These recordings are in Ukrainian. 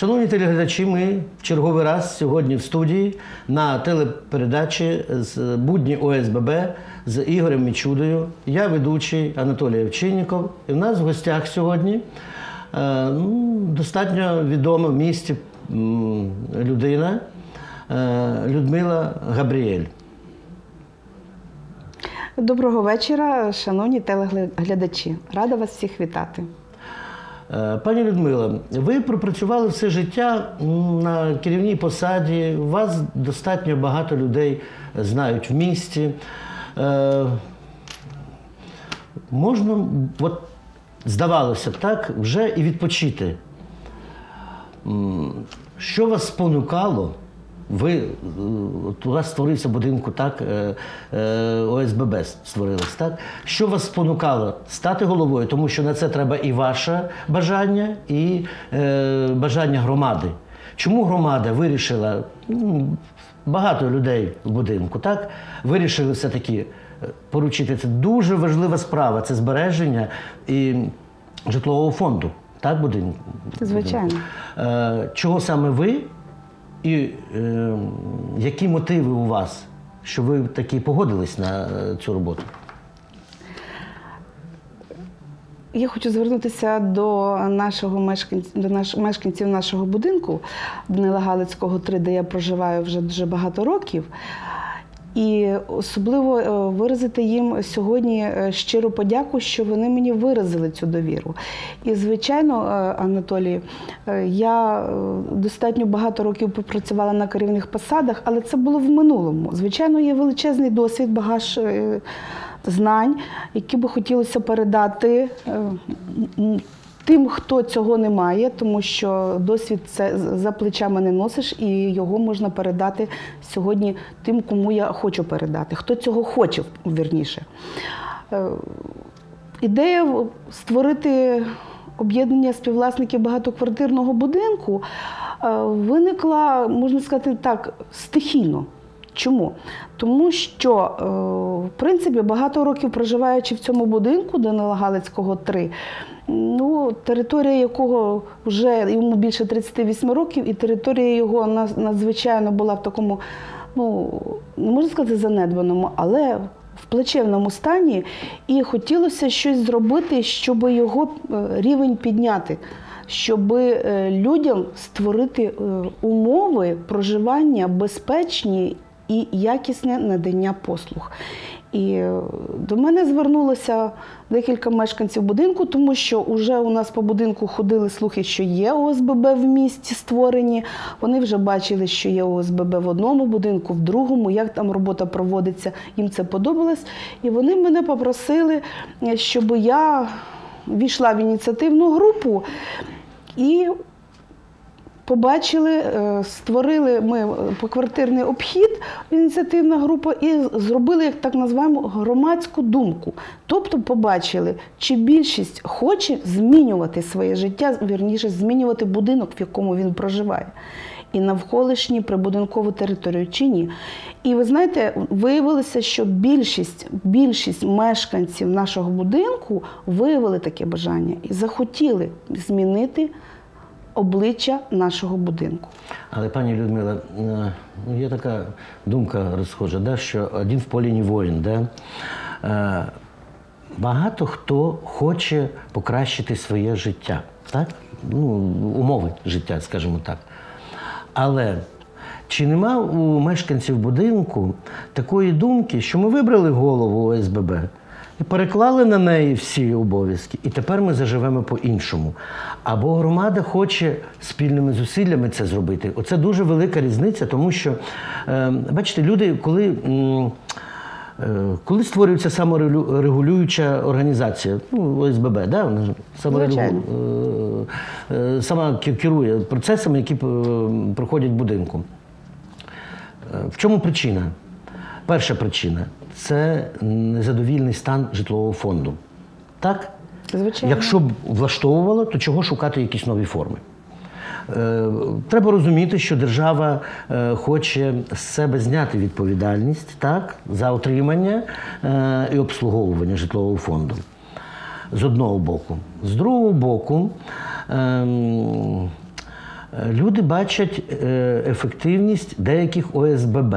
Шановні телеглядачі, ми в черговий раз сьогодні в студії на телепередачі з будні ОСББ з Ігорем Мічудою. Я ведучий Анатолій Овчинніков. І в нас в гостях сьогодні е, ну, достатньо відома в місті людина е, Людмила Габріель. Доброго вечора, шановні телеглядачі. Рада вас всіх вітати. Е, Пані Людмила, ви пропрацювали все життя на керівній посаді. Вас достатньо багато людей знають в місті. Е, можна, от, здавалося б, так, вже і відпочити. Що вас спонукало? Ви е, у вас створився будинку, так е, е, ОСББ створилось, так? Що вас спонукало стати головою? Тому що на це треба і ваше бажання, і е, бажання громади. Чому громада вирішила, ну, багато людей в будинку, так? Вирішили все-таки е, поручити це дуже важлива справа це збереження і житлового фонду, так, будинку? Звичайно. Чого саме ви і е, які мотиви у вас, що ви таки погодились на е, цю роботу? Я хочу звернутися до нашого мешканців, до наш, мешканців нашого будинку Данила Галицького 3, де я проживаю вже дуже багато років. І особливо е, виразити їм сьогодні е, щиру подяку, що вони мені виразили цю довіру. І, звичайно, е, Анатолій, я достатньо багато років попрацювала на керівних посадах, але це було в минулому. Звичайно, є величезний досвід, багаж знань, які би хотілося передати. Тим, хто цього не має, тому що досвід це за плечами не носиш, і його можна передати сьогодні тим, кому я хочу передати, хто цього хоче, вірніше. Е, Ідея створити об'єднання співвласників багатоквартирного будинку е, виникла, можна сказати так, стихійно. Чому? Тому що, е, в принципі, багато років проживаючи в цьому будинку Данила Галицького 3, ну, територія якого вже йому більше 38 років, і територія його надзвичайно була в такому, ну, не можна сказати, занедбаному, але в плачевному стані, і хотілося щось зробити, щоб його е, рівень підняти, щоб е, людям створити е, умови проживання безпечні і якісне надання послуг. І до мене звернулося декілька мешканців будинку, тому що вже у нас по будинку ходили слухи, що є ОСББ в місті створені. Вони вже бачили, що є ОСББ в одному будинку, в другому, як там робота проводиться. Їм це подобалось. І вони мене попросили, щоб я війшла в ініціативну групу і побачили, е, створили ми е, поквартирний обхід, ініціативна група, і зробили, як так називаємо, громадську думку. Тобто побачили, чи більшість хоче змінювати своє життя, вірніше, змінювати будинок, в якому він проживає. І навколишню прибудинкову територію чи ні. І ви знаєте, виявилося, що більшість, більшість мешканців нашого будинку виявили таке бажання і захотіли змінити обличчя нашого будинку. Але пані Людмила, е, ну, є така думка розхожа, да, що один в полі не воїн. Да? Е, Багато хто хоче покращити своє життя, так? Ну, умови життя, скажімо так. Але чи нема у мешканців будинку такої думки, що ми вибрали голову ОСББ і переклали на неї всі обов'язки, і тепер ми заживемо по-іншому. Або громада хоче спільними зусиллями це зробити. Оце дуже велика різниця, тому що, е, бачите, люди, коли. м, Е, Коли створюється саморегулююча організація, ну, ОСББ, да? вона ж саморегу- е, е, сама керує процесами, які проходять в будинку. В чому причина? Перша причина це незадовільний стан житлового фонду. Так? Звичайно. Якщо б влаштовувало, то чого шукати якісь нові форми? Е, Треба розуміти, що держава е, хоче з себе зняти відповідальність так, за отримання е, і обслуговування житлового фонду. З одного боку. З другого боку, ем, Люди бачать ефективність деяких ОСББ.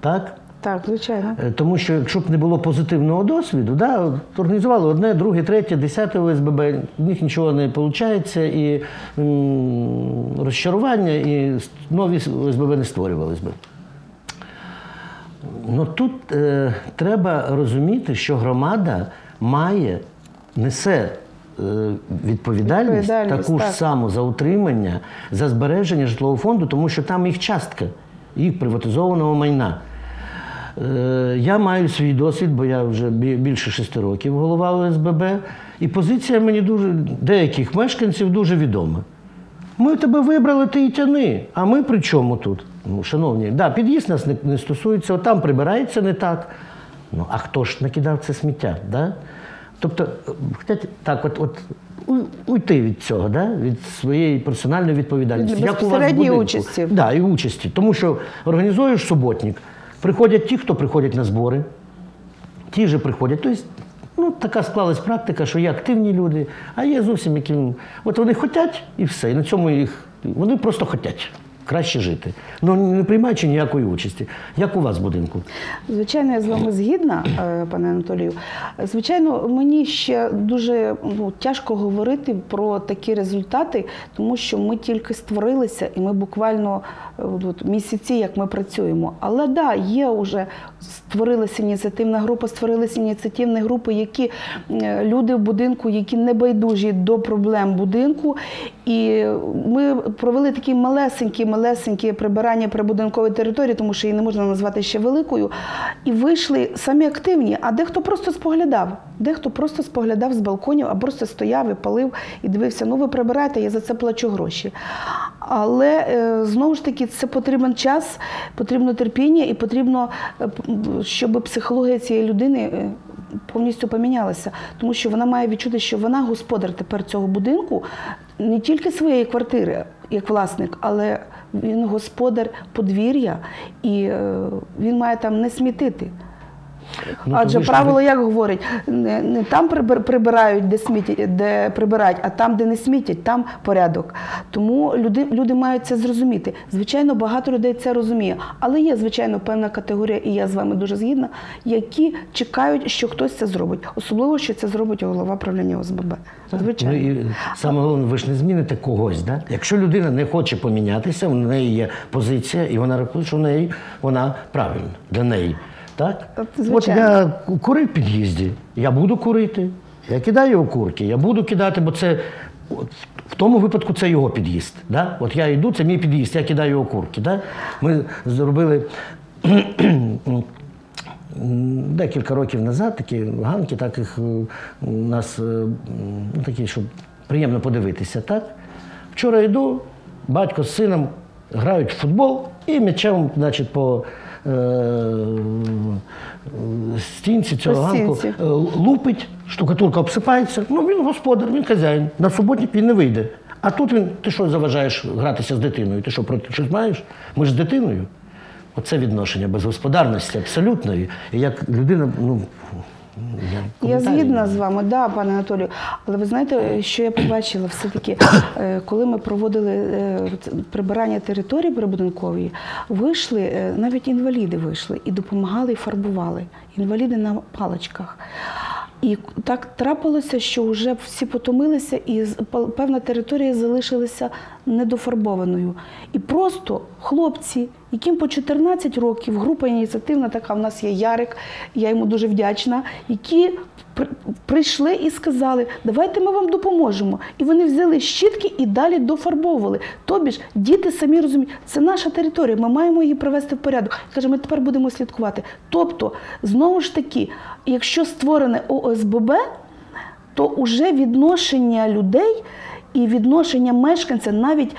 Так? Так, звичайно. Е, Тому що якщо б не було позитивного досвіду, да, організували одне, друге, третє, десяте ОСББ, в них нічого не виходить, і м, розчарування, і нові ОСББ не створювались би. Ну тут е, треба розуміти, що громада має, несе е, відповідальність, Відповідальність, таку ж так. саму за утримання, за збереження житлового фонду, тому що там їх частка, їх приватизованого майна. Е, Я маю свій досвід, бо я вже більше шести років голова ОСББ, і позиція мені дуже деяких мешканців дуже відома. Ми тебе вибрали, ти і тяни. А ми при чому тут? Ну, шановні, да, під'їзд нас не, не стосується, от там прибирається не так. Ну, а хто ж накидав це сміття? Да? Тобто, так, от, от уйти від цього, да? від своєї персональної відповідальності. Як у вас в будинку. участі. Да, і участі. Тому що організуєш суботник, приходять ті, хто приходять на збори, ті же приходять. Тобто, ну, така склалась практика, що є активні люди, а є зовсім які. От вони хочуть і все. І на цьому їх. Вони просто хочуть краще жити. Ну не приймаючи ніякої участі. Як у вас в будинку? Звичайно, я з вами згідна, е, пане Анатолію. Звичайно, мені ще дуже ну, тяжко говорити про такі результати, тому що ми тільки створилися і ми буквально от, місяці, як ми працюємо. Але да, є вже створилася ініціативна група, створилися ініціативні групи, які е, люди в будинку, які не байдужі до проблем будинку. І ми провели такі малесенькі, малесенькі прибирання прибудинкової території, тому що її не можна назвати ще великою. І вийшли самі активні, а дехто просто споглядав. Дехто просто споглядав з балконів, а просто стояв і палив і дивився, ну ви прибираєте, я за це плачу гроші. Але е, знову ж таки це потрібен час, потрібно терпіння і потрібно, е, щоб психологія цієї людини е, повністю помінялася. Тому що вона має відчути, що вона господар тепер цього будинку, не тільки своєї квартири, як власник, але він господар подвір'я і він має там не смітити. Ну, Адже правило як говорить, не, не там прибир- прибирають, де смітять, де прибирають, а там, де не смітять, там порядок. Тому люди, люди мають це зрозуміти. Звичайно, багато людей це розуміє. Але є, звичайно, певна категорія, і я з вами дуже згідна, які чекають, що хтось це зробить. Особливо, що це зробить голова правління ОСББ. Звичайно. Ну, і саме головне, ви ж не зміните когось. Да? Якщо людина не хоче помінятися, в неї є позиція, і вона рахує, що в неї вона правильна для неї. Так? От, От я курив в під'їзді, я буду курити. Я кидаю окурки, я буду кидати, бо це в тому випадку це його під'їзд. Да? От я йду, це мій під'їзд, я кидаю окурки. Да? Ми зробили Декілька років назад такі ганки, так їх е, у нас е, ну, такі, щоб приємно подивитися. Так? Вчора йду, батько з сином грають в футбол і м'ячем, значить, по стінці цього ганку е, лупить, штукатурка обсипається. Ну він господар, він хазяїн. На суботник він не вийде. А тут він, ти що заважаєш гратися з дитиною? Ти що проти щось маєш? Ми ж з дитиною. Оце відношення безгосподарності абсолютної. І як людина, ну я, згідна з вами, да, пане Анатолію. Але ви знаєте, що я побачила все-таки, е, коли ми проводили е, прибирання території прибудинкової, вийшли, е, навіть інваліди вийшли і допомагали, і фарбували. Інваліди на паличках. І так трапилося, що вже всі потомилися, і певна територія залишилася недофарбованою. І просто хлопці, яким по 14 років, група ініціативна така, в нас є Ярик, я йому дуже вдячна, які прийшли і сказали, давайте ми вам допоможемо. І вони взяли щітки і далі дофарбовували. Тобі ж діти самі розуміють, це наша територія, ми маємо її привести в порядок. Каже, ми тепер будемо слідкувати. Тобто, знову ж таки, якщо створене ОСББ, то вже відношення людей і відношення мешканця, навіть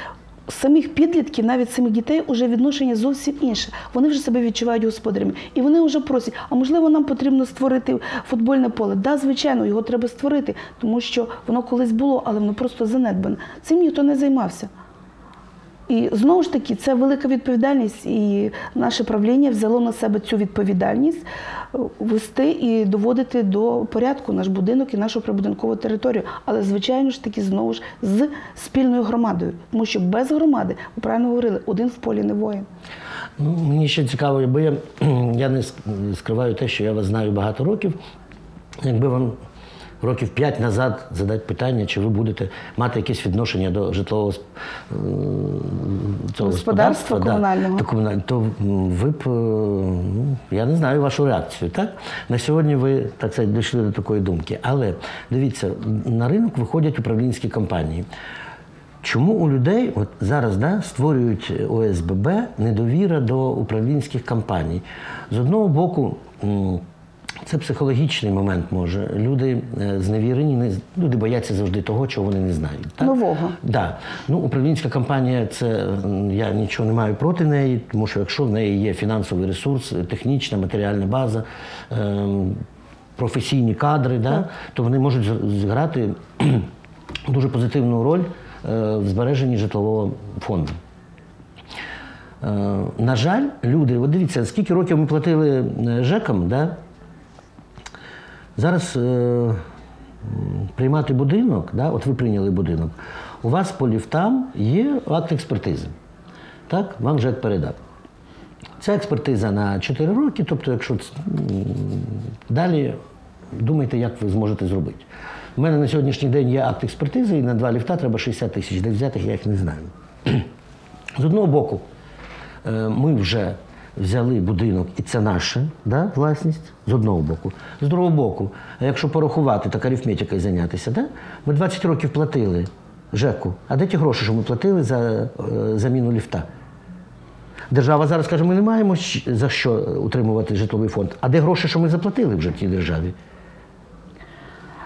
самих підлітків, навіть самих дітей, вже відношення зовсім інше. Вони вже себе відчувають господарями. І вони вже просять, а можливо, нам потрібно створити футбольне поле. Да, звичайно, його треба створити, тому що воно колись було, але воно просто занедбане. Цим ніхто не займався. І знову ж таки, це велика відповідальність, і наше правління взяло на себе цю відповідальність е, вести і доводити до порядку наш будинок і нашу прибудинкову територію. Але, звичайно ж таки, знову ж з спільною громадою. Тому що без громади, ви правильно говорили, один в полі не воїн. Ну, мені ще цікаво, бо я, я не скриваю те, що я вас знаю багато років. Якби вам років п'ять назад задати питання, чи ви будете мати якесь відношення до житлового цього Господарства да, комунального. то, то ви б, е, ну, я не знаю вашу реакцію. Так? На сьогодні ви так сказати, дійшли до такої думки. Але дивіться, на ринок виходять управлінські компанії. Чому у людей от зараз да, створюють ОСББ недовіра до управлінських компаній? З одного боку, це психологічний момент може. Люди е, зневірені, не люди бояться завжди того, чого вони не знають. Так? Нового. Да. Ну, управлінська компанія це я нічого не маю проти неї, тому що якщо в неї є фінансовий ресурс, технічна, матеріальна база, ем, професійні кадри, да, то вони можуть зіграти дуже позитивну роль е, в збереженні житлового фонду. Е, на жаль, люди, от дивіться, скільки років ми платили е, ЖЕКам, да? Зараз е, приймати будинок, да? от ви прийняли будинок, у вас по ліфтам є акт експертизи. Так, вам ЖЕК передав. Ця експертиза на 4 роки, тобто, якщо далі думайте, як ви зможете зробити. У мене на сьогоднішній день є акт експертизи, і на два ліфта треба 60 тисяч. Де взяти, я їх не знаю. З одного боку, е, ми вже взяли будинок, і це наша да, власність, з одного боку. З другого боку, якщо порахувати, так арифметикою зайнятися, да? ми 20 років платили ЖЕКу. А де ті гроші, що ми платили за е, заміну ліфта? Держава зараз каже, ми не маємо за що утримувати житловий фонд. А де гроші, що ми заплатили вже тій державі?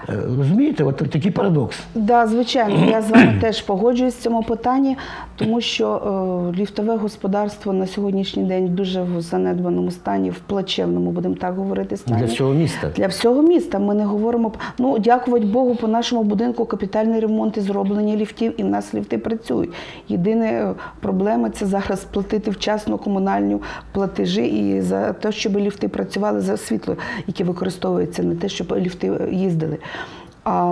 Е, Розумієте, от такий парадокс. Да, звичайно, я з вами теж погоджуюсь в цьому питанні, тому що е, ліфтове господарство на сьогоднішній день дуже в занедбаному стані, в плачевному, будемо так говорити, стані. Для всього міста. Для всього міста ми не говоримо. Ну, дякувати Богу, по нашому будинку капітальний ремонт і зроблення ліфтів, і в нас ліфти працюють. Єдина е, проблема це зараз платити вчасно комунальні платежі і за те, щоб ліфти працювали за світло, яке використовується, не те, щоб ліфти е, їздили. А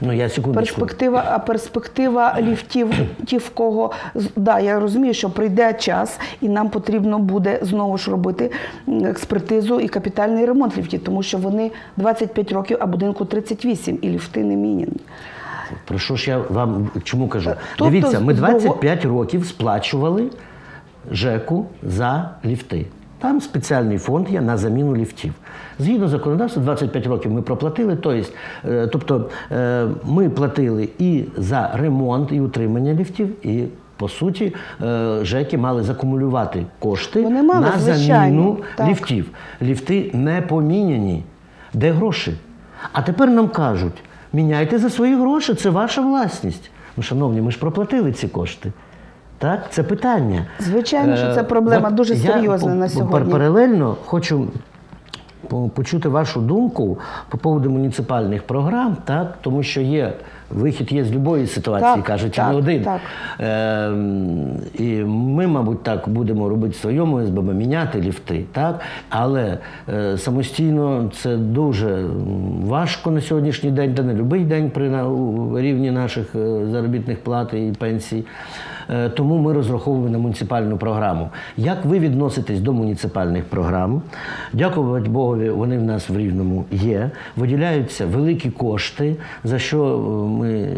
Ну я секундочку. перспектива, а перспектива ліфтів, ті, в кого да, я розумію, що прийде час, і нам потрібно буде знову ж робити експертизу і капітальний ремонт ліфтів, тому що вони 25 років, а будинку 38, і ліфти не міняні. Про що ж я вам чому кажу? Тобто Дивіться, ми з- 25 років сплачували ЖЕКу за ліфти. Там спеціальний фонд є на заміну ліфтів. Згідно законодавства, 25 років ми проплатили. Тобто, е, тобто е, ми платили і за ремонт, і утримання ліфтів, і по суті, е, ЖЕКи мали закумулювати кошти Вони мали, на заміну так. ліфтів. Ліфти не поміняні. Де гроші? А тепер нам кажуть: міняйте за свої гроші, це ваша власність. Ну, шановні, ми ж проплатили ці кошти. Так, це питання. Звичайно, що це Е, проблема от дуже серйозна по- на сьогодні. Паралельно хочу почути вашу думку по поводу муніципальних програм, так? тому що є вихід є з будь-якої ситуації, Так, кажуть, так, не один. так. Ем, і ми, мабуть, так будемо робити в своєму СББ, міняти ліфти, так? але е, самостійно це дуже важко на сьогоднішній день, та не будь-який день при на, у рівні наших е, заробітних плат і пенсій. Е, Тому ми розраховуємо на муніципальну програму. Як ви відноситесь до муніципальних програм? Дякувати Богові, вони в нас в Рівному є. Виділяються великі кошти, за що е, ми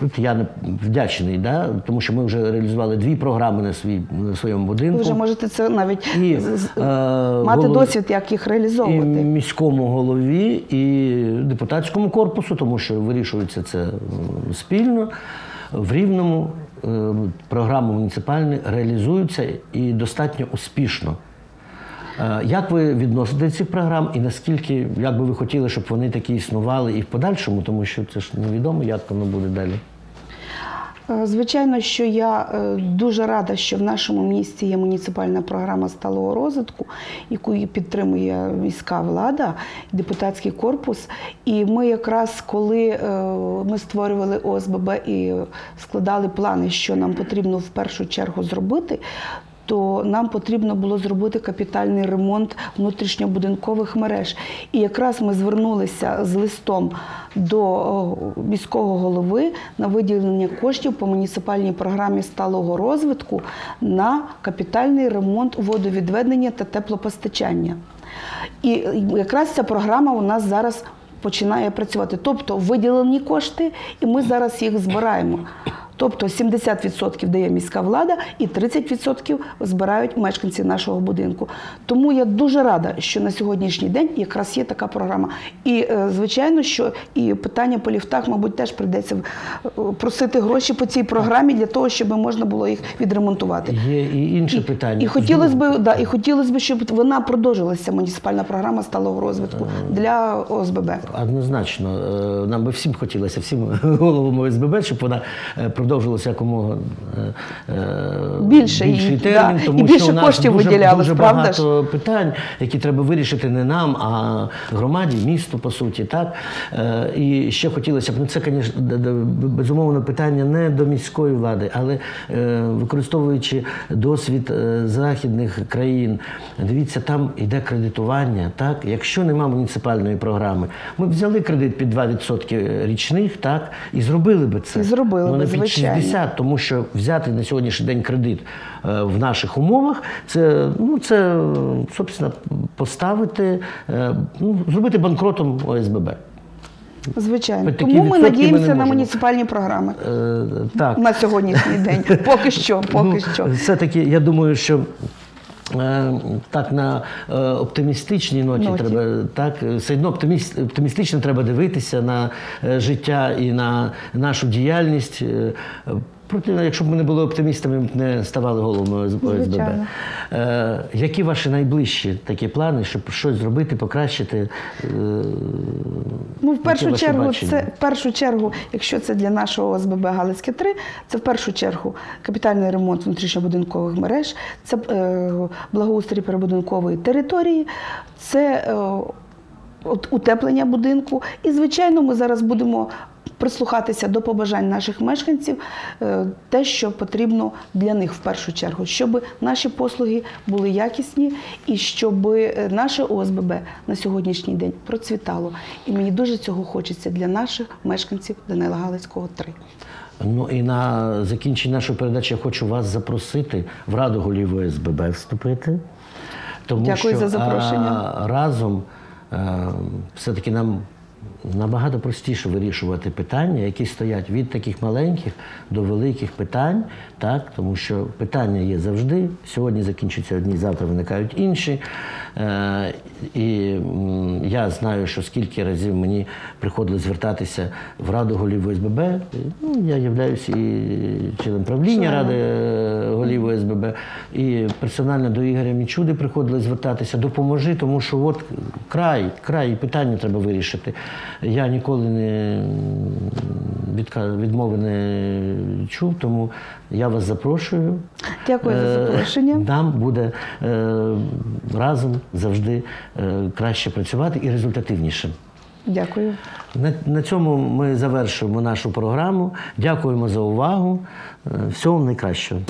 тут я вдячний, да? тому що ми вже реалізували дві програми на, свій, на своєму будинку. Ви вже можете це навіть І, е, мати голов- досвід, як їх і реалізовувати. міському голові, і депутатському корпусу, тому що вирішується це спільно. В Рівному програми муніципальні реалізуються і достатньо успішно. Е, Як ви відносите цих програм і наскільки, як би ви хотіли, щоб вони такі існували і в подальшому, тому що це ж невідомо, як воно буде далі. Е, Звичайно, що я е, дуже рада, що в нашому місті є муніципальна програма сталого розвитку, яку підтримує міська влада, депутатський корпус. І ми якраз коли е, ми створювали ОСББ і складали плани, що нам потрібно в першу чергу зробити. То нам потрібно було зробити капітальний ремонт внутрішньобудинкових мереж. І якраз ми звернулися з листом до міського голови на виділення коштів по муніципальній програмі сталого розвитку на капітальний ремонт водовідведення та теплопостачання. І якраз ця програма у нас зараз починає працювати. Тобто виділені кошти, і ми зараз їх збираємо. Тобто 70% дає міська влада і 30% збирають мешканці нашого будинку. Тому я дуже рада, що на сьогоднішній день якраз є така програма. І е, звичайно, що і питання по ліфтах, мабуть, теж прийдеться е, просити гроші по цій програмі для того, щоб можна було їх відремонтувати. Є і інше питання. І хотілося б, да, і хотілося б, щоб вона продовжилася, муніципальна програма сталого розвитку для ОСББ. Однозначно, Е, нам би всім хотілося, всім головам ОСББ, щоб вона продовжилася якомога е, е, Більше більший термін, да, тому і більше що у нас коштів дуже, дуже багато питань, які треба вирішити не нам, а громаді, місту, по суті. Так? Е, І ще хотілося б, ну це, звісно, безумовно, питання не до міської влади, але використовуючи досвід західних країн, дивіться, там йде кредитування. Так? Якщо нема муніципальної програми, ми б взяли кредит під 2% річних, так, і зробили би це. І зробили би, під звичайно. 60, тому що взяти на сьогоднішній день кредит е, в наших умовах, це, ну, це собственно, поставити, е, ну, зробити банкротом ОСББ. Звичайно. Такі Тому ми надіємося ми на муніципальні програми Е, так. на сьогоднішній день. Поки що, поки Ну, що. Все-таки я думаю, що. Е, Так, на е, оптимістичній ноті, Ноті. треба так, е, все одно оптиміст, оптимістично треба дивитися на життя і на нашу діяльність. Проте, якщо б ми не були оптимістами, ми б не ставали головами ОСББ. Е, які ваші найближчі такі плани, щоб щось зробити, покращити? Е, Ну, в першу чергу, бачення? це в першу чергу, якщо це для нашого ОСББ Галицьке 3, це в першу чергу капітальний ремонт внутрішньобудинкових мереж, це е, благоустрій перебудинкової території, це е, утеплення будинку. І, звичайно, ми зараз будемо прислухатися до побажань наших мешканців, е, те, що потрібно для них в першу чергу, щоб наші послуги були якісні і щоб е, наше ОСББ на сьогоднішній день процвітало. І мені дуже цього хочеться для наших мешканців Данила Галицького 3. Ну і на закінчення нашої передачі я хочу вас запросити в Раду голів ОСББ вступити. Тому Дякую що, за запрошення. а, разом е, все-таки нам набагато простіше вирішувати питання, які стоять від таких маленьких до великих питань, так? тому що питання є завжди. Сьогодні закінчуються одні, завтра виникають інші. Е, і я знаю, що скільки разів мені приходилось звертатися в Раду голів ОСББ. Ну, я являюся і членом правління Ради е, голів ОСББ. І персонально до Ігоря Мічуди приходилось звертатися, допоможи, тому що от край, край, і питання треба вирішити. Я ніколи не відмови не чув, тому я вас запрошую. Дякую за Е, запрошення. Нам буде разом завжди е, краще працювати і результативніше. Дякую. На, на цьому ми завершуємо нашу програму. Дякуємо за увагу. Е, Всього вам найкращого.